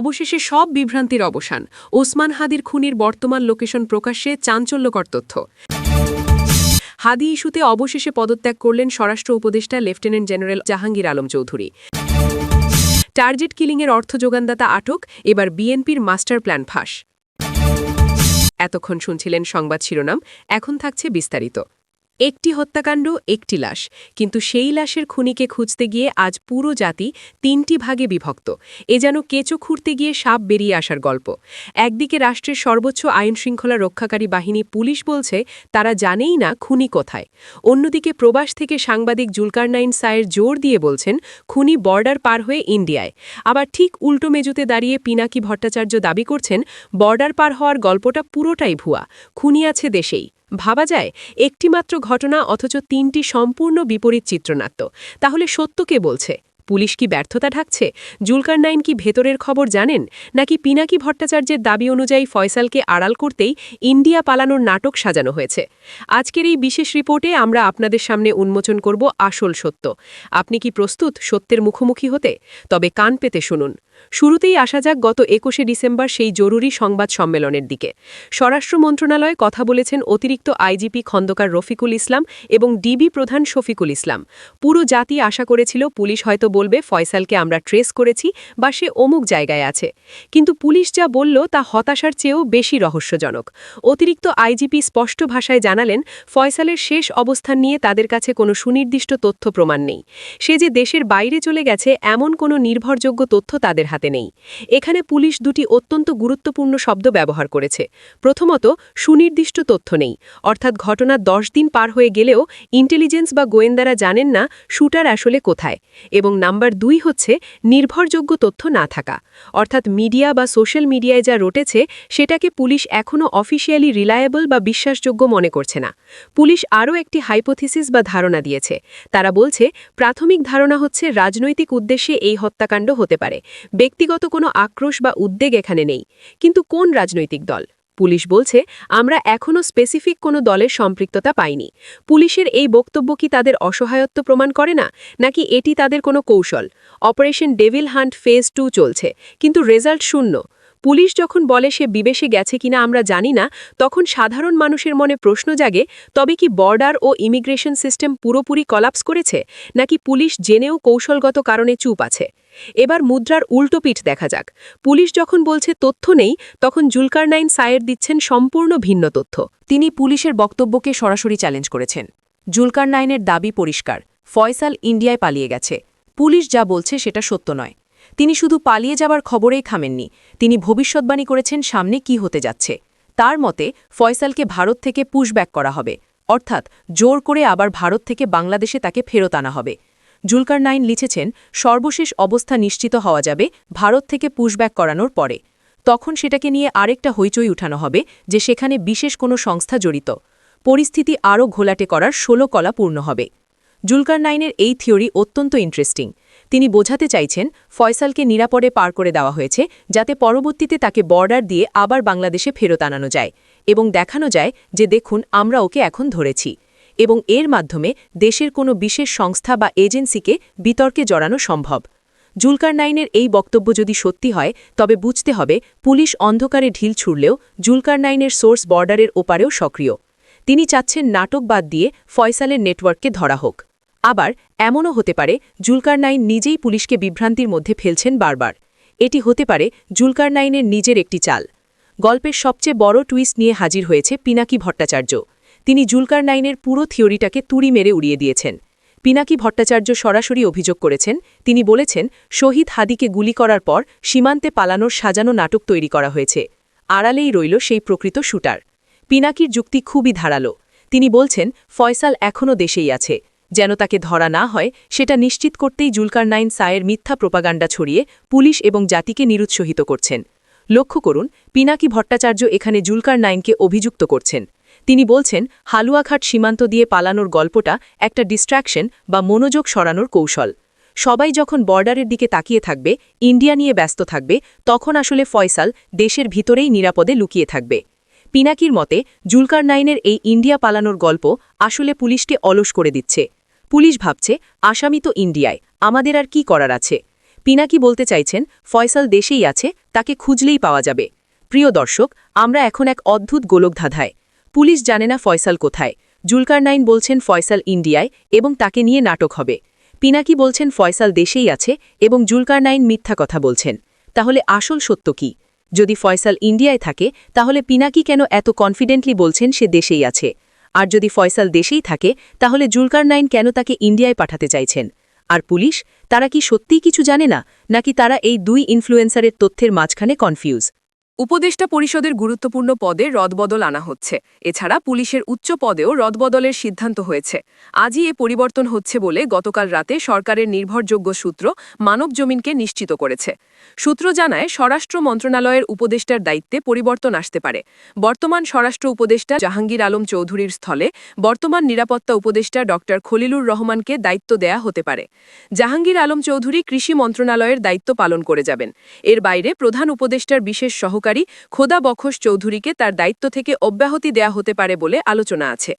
অবশেষে সব বিভ্রান্তির অবসান। ওসমান হাদির খুনির বর্তমান লোকেশন প্রকাশ্যে চাঞ্চল্যকর তথ্য। হাদি ইস্যুতে অবশেষে পদত্যাগ করলেন স্বরাষ্ট্র উপদেষ্টা lieutenant general Jahangir Alam Chowdhury. Target কিলিংয়ের অর্থ যোগানদাতা আটক, এবার বিএনপির মাস্টার প্ল্যান ফাঁস। এতক্ষণ শুনছিলেন সংবাদ শিরোনাম, এখন থাকছে বিস্তারিত। একটি হত্যাকাণ্ড, একটি লাশ। কিন্তু সেই লাশের খুনিকে খুঁজতে গিয়ে আজ পুরো জাতি তিনটি ভাগে বিভক্ত। এ যেন কেঁচো খুঁড়তে গিয়ে সাপ বেরিয়ে আসার গল্প। একদিকে রাষ্ট্রের সর্বোচ্চ আইনশৃঙ্খলা রক্ষাকারী বাহিনী পুলিশ বলছে, তারা জানেই না খুনি কোথায়। অন্যদিকে প্রবাস থেকে সাংবাদিক জুলকারনাইন সায়ের জোর দিয়ে বলছেন, খুনি বর্ডার পার হয়ে ইন্ডিয়ায়। আবার ঠিক উল্টো মেজুতে দাঁড়িয়ে পিনাকি ভট্টাচার্য দাবি করছেন, বর্ডার পার হওয়ার গল্পটা পুরোটাই ভুয়া। খুনি আছে দেশেই। ভাবা যায় একটিমাত্র ঘটনা অথচ তিনটি সম্পূর্ণ বিপরীত চিত্রনাট্য। তাহলে সত্য কে বলছে? পুলিশ কি ব্যর্থতা ঢাকছে? জুলকার নাইন কি ভেতরের খবর জানেন? নাকি পিনাকি ভট্টাচার্যের দাবি অনুযায়ী ফয়সালকে আড়াল করতেই ইন্ডিয়া পালানোর নাটক সাজানো হয়েছে? আজকের এই বিশেষ রিপোর্টে আমরা আপনাদের সামনে উন্মোচন করব আসল সত্য। আপনি কি প্রস্তুত সত্যের মুখোমুখি হতে? তবে কান পেতে শুনুন। শুরুতেই আসা যাক গত একুশে ডিসেম্বর সেই জরুরি সংবাদ সম্মেলনের দিকে। স্বরাষ্ট্র মন্ত্রণালয়ে কথা বলেছেন অতিরিক্ত আইজিপি খন্দকার রফিকুল ইসলাম এবং ডিবি প্রধান শফিকুল ইসলাম। পুরো জাতি আশা করেছিল পুলিশ হয়তো বলবে, ফয়সালকে আমরা ট্রেস করেছি বা সে অমুক জায়গায় আছে। কিন্তু পুলিশ যা বলল তা হতাশার চেয়েও বেশি রহস্যজনক। অতিরিক্ত আইজিপি স্পষ্ট ভাষায় জানালেন, ফয়সালের শেষ অবস্থান নিয়ে তাদের কাছে কোনো সুনির্দিষ্ট তথ্য প্রমাণ নেই। সে যে দেশের বাইরে চলে গেছে, এমন কোনো নির্ভরযোগ্য তথ্য তাদের হাতে নেই। এখানে পুলিশ দুটি অত্যন্ত গুরুত্বপূর্ণ শব্দ ব্যবহার করেছে। প্রথমত, সুনির্দিষ্ট তথ্য নেই। অর্থাৎ ঘটনা দশ দিন পার হয়ে গেলেও ইন্টেলিজেন্স বা গোয়েন্দারা জানেন না, শুটার আসলে কোথায়। এবং নাম্বার দুই হচ্ছে নির্ভরযোগ্য তথ্য না থাকা। অর্থাৎ মিডিয়া বা সোশ্যাল মিডিয়ায় যা রটেছে, সেটাকে পুলিশ এখনও অফিসিয়ালি রিলায়েবল বা বিশ্বাসযোগ্য মনে করছে না। পুলিশ আরও একটি হাইপোথিসিস বা ধারণা দিয়েছে। তারা বলছে, প্রাথমিক ধারণা হচ্ছে রাজনৈতিক উদ্দেশ্যে এই হত্যাকাণ্ড হতে পারে। ব্যক্তিগত কোনো আক্রোশ বা উদ্বেগ এখানে নেই। কিন্তু কোন রাজনৈতিক দল? পুলিশ বলছে, আমরা এখনও স্পেসিফিক কোনো দলের সম্পৃক্ততা পাইনি। পুলিশের এই বক্তব্য কি তাদের অসহায়ত্ব প্রমাণ করে না? নাকি এটি তাদের কোনো কৌশল? Operation devil hunt phase two চলছে, কিন্তু রেজাল্ট শূন্য। পুলিশ যখন বলে সে বিবেশে গেছে কিনা আমরা জানি না, তখন সাধারণ মানুষের মনে প্রশ্ন জাগে, তবে কি বর্ডার ও ইমিগ্রেশন সিস্টেম পুরোপুরি কলাপস করেছে, নাকি পুলিশ জেনেও কৌশলগত কারণে চুপ আছে? এবার মুদ্রার উল্টো পিঠ দেখা যাক। পুলিশ যখন বলছে তথ্য নেই, তখন জুলকারনাইন সায়ের দিচ্ছেন সম্পূর্ণ ভিন্ন তথ্য। তিনি পুলিশের বক্তব্যকে সরাসরি চ্যালেঞ্জ করেছেন। জুলকারনাইনের দাবি পরিষ্কার, ফয়সাল ইন্ডিয়ায় পালিয়ে গেছে। পুলিশ যা বলছে সেটা সত্য নয়। তিনি শুধু পালিয়ে যাবার খবরেই থামেননি তিনি ভবিষ্যৎবাণী করেছেন সামনে কি হতে যাচ্ছে। তার মতে, ফয়সালকে ভারত থেকে পুশব্যাক করা হবে, অর্থাৎ জোর করে আবার ভারত থেকে বাংলাদেশে তাকে ফেরত আনা হবে। জুলকার নাইন লিখেছেন, সর্বশেষ অবস্থা নিশ্চিত হওয়া যাবে ভারত থেকে পুশব্যাক করানোর পরে। তখন সেটাকে নিয়ে আরেকটা হইচই উঠানো হবে, যে সেখানে বিশেষ কোনো সংস্থা জড়িত। পরিস্থিতি আরও ঘোলাটে করার ষোলো কলা পূর্ণ হবে। জুলকার নাইনের এই থিওরি অত্যন্ত ইন্টারেস্টিং। তিনি বোঝাতে চাইছেন, ফয়সালকে নিরাপদে পার করে দেওয়া হয়েছে, যাতে পরবর্তীতে তাকে বর্ডার দিয়ে আবার বাংলাদেশে ফেরত আনানো যায় এবং দেখানো যায় যে দেখুন, আমরা ওকে এখন ধরেছি এবং এর মাধ্যমে দেশের কোনো বিশেষ সংস্থা বা এজেন্সিকে বিতর্কে জড়ানো সম্ভব। জুলকার নাইনের এই বক্তব্য যদি সত্যি হয়, তবে বুঝতে হবে পুলিশ অন্ধকারে ঢিল ছুড়লেও জুলকার নাইনের সোর্স বর্ডারের ওপারেও সক্রিয়। তিনি চাচ্ছেন নাটক বাদ দিয়ে ফয়সালের নেটওয়ার্ককে ধরা হোক। আবার এমনও হতে পারে জুলকার নাইন নিজেই পুলিশকে বিভ্রান্তির মধ্যে ফেলছেন বারবার। এটি হতে পারে জুলকার নাইনের নিজের একটি চাল। গল্পের সবচেয়ে বড় টুইস্ট নিয়ে হাজির হয়েছে পিনাকি ভট্টাচার্য। তিনি জুলকার নাইনের পুরো থিওরিটাকে তুড়ি মেরে উড়িয়ে দিয়েছেন। পিনাকি ভট্টাচার্য সরাসরি অভিযোগ করেছেন, তিনি বলেছেন, শহীদ হাদিকে গুলি করার পর সীমান্তে পালানোর সাজানো নাটক তৈরি করা হয়েছে। আড়ালেই রইল সেই প্রকৃত শুটার। পিনাকির যুক্তি খুবই ধারালো। তিনি বলছেন, ফয়সাল এখনও দেশেই আছে। যেন তাকে ধরা না হয়, সেটা নিশ্চিত করতেই জুলকার নাইন সায়ের মিথ্যা প্রোপাগান্ডা ছড়িয়ে পুলিশ এবং জাতিকে নিরুৎসাহিত করছেন। লক্ষ্য করুন, পিনাকি ভট্টাচার্য এখানে জুলকার নাইনকে অভিযুক্ত করছেন। তিনি বলছেন, হালুয়াঘাট সীমান্ত দিয়ে পালানোর গল্পটা একটা ডিস্ট্র্যাকশন বা মনোযোগ সরানোর কৌশল। সবাই যখন বর্ডারের দিকে তাকিয়ে থাকবে, ইন্ডিয়া নিয়ে ব্যস্ত থাকবে, তখন আসলে ফয়সাল দেশের ভিতরেই নিরাপদে লুকিয়ে থাকবে। পিনাকির মতে, জুলকার নাইনের এই ইন্ডিয়া পালানোর গল্প আসলে পুলিশকে অলস করে দিচ্ছে। পুলিশ ভাবছে, আসামি তো ইন্ডিয়ায়, আমাদের আর কি করার আছে? পিনাকি বলতে চাইছেন, ফয়সাল দেশেই আছে, তাকে খুঁজলেই পাওয়া যাবে। প্রিয় দর্শক, আমরা এখন এক অদ্ভুত গোলকধাঁধায়। পুলিশ জানে না ফয়সাল কোথায়। জুলকার নাইন বলছেন ফয়সাল ইন্ডিয়ায় এবং তাকে নিয়ে নাটক হবে। পিনাকি বলছেন ফয়সাল দেশেই আছে এবং জুলকার নাইন মিথ্যা কথা বলছেন। তাহলে আসল সত্য কি? যদি ফয়সাল ইন্ডিয়ায় থাকে, তাহলে পিনাকি কেন এত কনফিডেন্টলি বলছেন সে দেশেই আছে? আর যদি ফয়সাল দেশেই থাকে, তাহলে জুলকার নাইন কেন তাকে ইন্ডিয়ায় পাঠাতে চাইছেন? আর পুলিশ, তারা কি সত্যিই কিছু জানে না, নাকি তারা এই দুই ইনফ্লুয়েন্সারের তথ্যের মাঝখানে কনফিউজ উপদেষ্টা পরিষদের গুরুত্বপূর্ণ পদে রদবদল আনা হচ্ছে। এছাড়া পুলিশের উচ্চ পদেও রদবদলের সিদ্ধান্ত হয়েছে। আজই এ পরিবর্তন হচ্ছে বলে গতকাল রাতে সরকারের নির্ভরযোগ্য সূত্র মানব জমিনকে নিশ্চিত করেছে। সূত্র জানায়, স্বরাষ্ট্র মন্ত্রণালয়ের উপদেষ্টার দায়িত্বে পরিবর্তন আসতে পারে। বর্তমান স্বরাষ্ট্র উপদেষ্টা জাহাঙ্গীর আলম চৌধুরীর স্থলে বর্তমান নিরাপত্তা উপদেষ্টা ড. খলিলুর রহমানকে দায়িত্ব দেয়া হতে পারে। জাহাঙ্গীর আলম চৌধুরী কৃষি মন্ত্রণালয়ের দায়িত্ব পালন করে যাবেন। এর বাইরে প্রধান উপদেষ্টার বিশেষ সহকারী খোদা বখশ চৌধুরীকে তার দায়িত্ব থেকে অব্যাহতি দেয়া হতে পারে বলে আলোচনা আছে।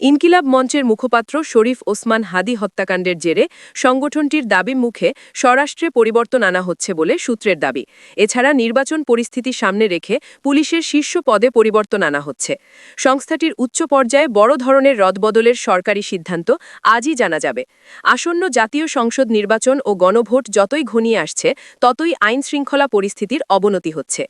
ইনকিলাব মঞ্চের মুখপাত্র শরীফ ওসমান হাদি হত্যাকাণ্ডের জেরে সংগঠনটির দাবি মুখে স্বরাষ্ট্রে পরিবর্তন আনা হচ্ছে বলে সূত্রের দাবি। এছাড়া নির্বাচন পরিস্থিতি সামনে রেখে পুলিশের শীর্ষ পদে পরিবর্তন আনা হচ্ছে। সংস্থাটির উচ্চ পর্যায়ে বড় ধরনের রদবদলের সরকারি সিদ্ধান্ত আজই জানা যাবে। আসন্ন জাতীয় সংসদ নির্বাচন ও গণভোট যতই ঘনিয়ে আসছে, ততই আইন শৃঙ্খলা পরিস্থিতির অবনতি হচ্ছে।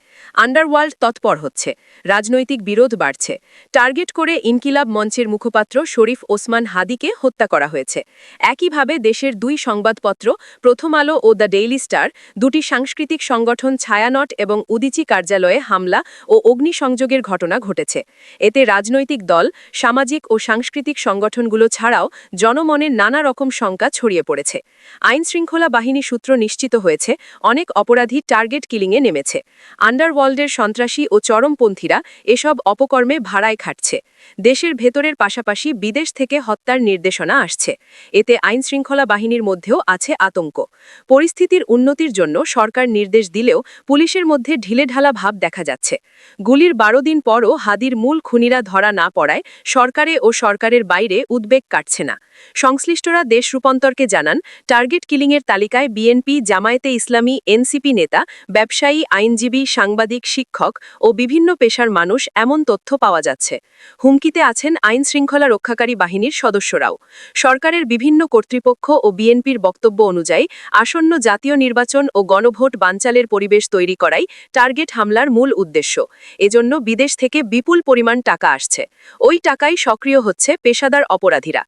আন্ডারওয়ার্ল্ড তৎপর হচ্ছে, রাজনৈতিক বিরোধ বাড়ছে। টার্গেট করে ইনকিলাব মঞ্চের মুখপাত্র শরীফ ওসমান হাদিকে হত্যা করা হয়েছে। একইভাবে দেশের দুই সংবাদপত্র, প্রথম আলো ও দ্য ডেইলি স্টার, দুটি সাংস্কৃতিক সংগঠন ছায়ানট এবং উদিচি কার্যালয়ে হামলা ও অগ্নিসংযোগের ঘটনা ঘটেছে। এতে রাজনৈতিক দল, সামাজিক ও সাংস্কৃতিক সংগঠনগুলো ছাড়াও জনমনের নানা রকম শঙ্কা ছড়িয়ে পড়েছে। আইন শৃঙ্খলা বাহিনী সূত্র নিশ্চিত হয়েছে, অনেক অপরাধী টার্গেট কিলিংয়ে নেমেছে। আন্ডারওয়ার্ল্ডের সন্ত্রাসী ও চরমপন্থীরা এসব অপকর্মে ভাড়ায় খাটছে। দেশের ভেতরের পাশাপাশি বিদেশ থেকে হত্যার নির্দেশনা আসছে। এতে আইন শৃঙ্খলা বাহিনীর মধ্যেও আছে আতঙ্ক। পরিস্থিতির উন্নতির জন্য সরকার নির্দেশ দিলেও পুলিশের মধ্যে ঢিলেঢালা ভাব দেখা যাচ্ছে। গুলির বারো দিন পরও হাদির মূল খুনিরা ধরা না পড়ায় সরকারে ও সরকারের বাইরে উদ্বেগ কাটছে না। সংশ্লিষ্টরা দেশ রূপান্তরকে জানান, টার্গেট কিলিংয়ের তালিকায় বিএনপি, জামায়াতে ইসলামী, এনসিপি নেতা, ব্যবসায়ী, আইনজীবী, সাংবাদিক শিক্ষক ও বিভিন্ন পেশার মানুষ এমন তথ্য পাওয়া যাচ্ছে। হুমকিতে আছেন আইন শৃঙ্খলা রক্ষাকারী বাহিনীর সদস্যরাও। সরকারের বিভিন্ন কর্তৃপক্ষ ও বিএনপির বক্তব্য অনুযায়ী আসন্ন জাতীয় নির্বাচন ও গণভোট বানচালের পরিবেশ তৈরি করাই টার্গেট হামলার মূল উদ্দেশ্য। এজন্য বিদেশ থেকে বিপুল পরিমাণ টাকা আসছে। ওই টাকাই সক্রিয় হচ্ছে পেশাদার অপরাধীরা।